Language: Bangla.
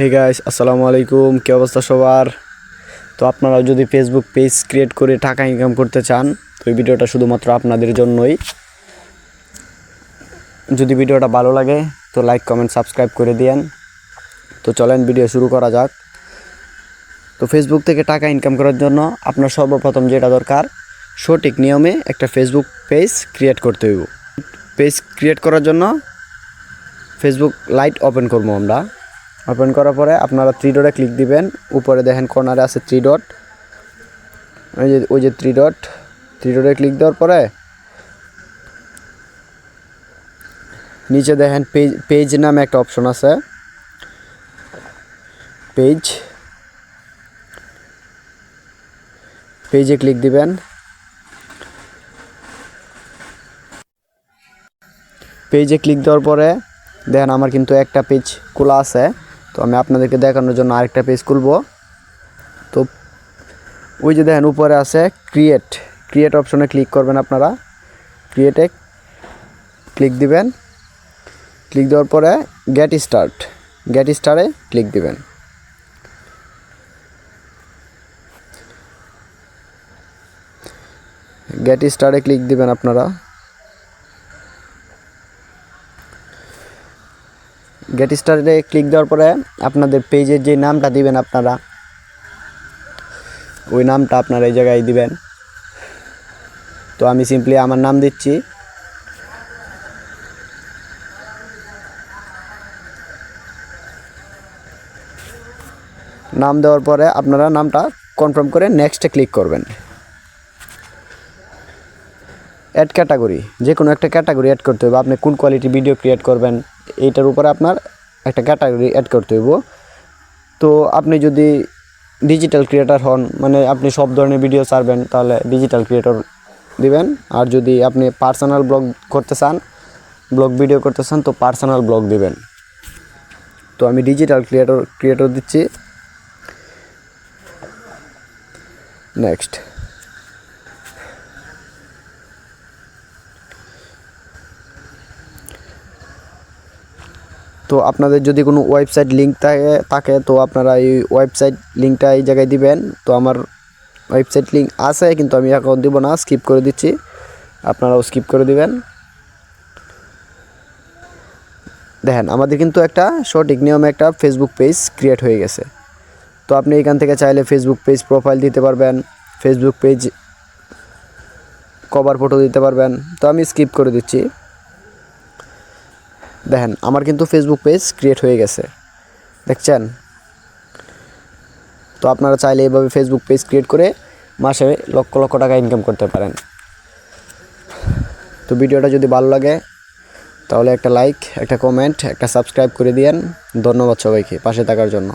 হে গাইস আসসালামু আলাইকুম। কী অবস্থা সবার? তো আপনারা যদি ফেসবুক পেজ ক্রিয়েট করে টাকা ইনকাম করতে চান, তো এই ভিডিওটা শুধুমাত্র আপনাদের জন্যই। যদি ভিডিওটা ভালো লাগে, তো লাইক কমেন্ট সাবস্ক্রাইব করে দিয়েন। তো চলেন ভিডিও শুরু করা যাক। তো ফেসবুক থেকে টাকা ইনকাম করার জন্য আপনার সর্বপ্রথম যেটা দরকার, সঠিক নিয়মে একটা ফেসবুক পেজ ক্রিয়েট করতে হইব। পেজ ক্রিয়েট করার জন্য ফেসবুক লাইট ওপেন করব আমরা। ওপেন করার পরে আপনারা থ্রি ডটে ক্লিক দিবেন। উপরে দেখেন কর্নারে আছে থ্রি ডট ওই যে ওই যে থ্রি ডট থ্রি ডটে ক্লিক দেওয়ার পরে নিচে দেখেন পেজ পেজ নামে একটা অপশন আছে। পেজ পেজে ক্লিক দিবেন। পেজে ক্লিক দেওয়ার পরে দেখেন আমার কিন্তু একটা পেজ খোলা আছে। তো আমি আপনাদেরকে দেখানোর জন্য আরেকটা পেজ খুলবো। তো ওই যে দেখেন উপরে আছে ক্রিয়েট ক্রিয়েট অপশনে ক্লিক করবেন আপনারা। ক্রিয়েটে ক্লিক দিবেন। ক্লিক দেওয়ার পরে গেট স্টার্ট গেট স্টারে ক্লিক দিবেন। গেট স্টারে ক্লিক দিবেন আপনারা। গেট স্টারে ক্লিক দেওয়ার পরে আপনাদের পেজের যে নামটা দিবেন আপনারা, ওই নামটা আপনারা এই জায়গায় দিবেন। তো আমি সিম্পলি আমার নাম দিচ্ছি। নাম দেওয়ার পরে আপনারা নামটা কনফার্ম করে নেক্সটে ক্লিক করবেন। অ্যাড ক্যাটাগরি যে কোনো একটা ক্যাটাগরি অ্যাড করতে হবে। আপনি কোন কোয়ালিটি ভিডিও ক্রিয়েট করবেন? এইটার উপরে আপনার একটা ক্যাটাগরি অ্যাড করতে হইব। তো আপনি যদি ডিজিটাল ক্রিয়েটার হন মানে আপনি সব ধরনের ভিডিও ছাড়বেন, তাহলে ডিজিটাল ক্রিয়েটর দিবেন। আর যদি আপনি পার্সোনাল ব্লগ করতে চান ব্লগ ভিডিও করতে চান, তো পার্সোনাল ব্লগ দিবেন। তো আমি ডিজিটাল ক্রিয়েটর ক্রিয়েটর দিচ্ছি। নেক্সট তো আপনাদের যদি কোনো ওয়েবসাইট লিঙ্ক থাকে থাকে, তো আপনারা এই ওয়েবসাইট লিঙ্কটা এই জায়গায় দিবেন। তো আমার ওয়েবসাইট লিঙ্ক আছে, কিন্তু আমি এখন দিব না স্কিপ করে দিচ্ছি। আপনারাও স্কিপ করে দিবেন। দেখেন, আমাদের কিন্তু একটা সঠিক নিয়মে একটা ফেসবুক পেজ ক্রিয়েট হয়ে গেছে। তো আপনি এখান থেকে চাইলে ফেসবুক পেজ প্রোফাইল দিতে পারবেন ফেসবুক পেজ কভার ফটো দিতে পারবেন। তো আমি স্কিপ করে দিচ্ছি। দেখেন, আমার কিন্তু ফেসবুক পেজ ক্রিয়েট হয়ে গেছে। দেখছেন? তো আপনারা চাইলে এইভাবে ফেসবুক পেজ ক্রিয়েট করে মাসে লক্ষ লক্ষ টাকা ইনকাম করতে পারেন। তো ভিডিওটা যদি ভালো লাগে, তাহলে একটা লাইক একটা কমেন্ট একটা সাবস্ক্রাইব করে দিয়েন। ধন্যবাদ সবাইকে পাশে থাকার জন্য।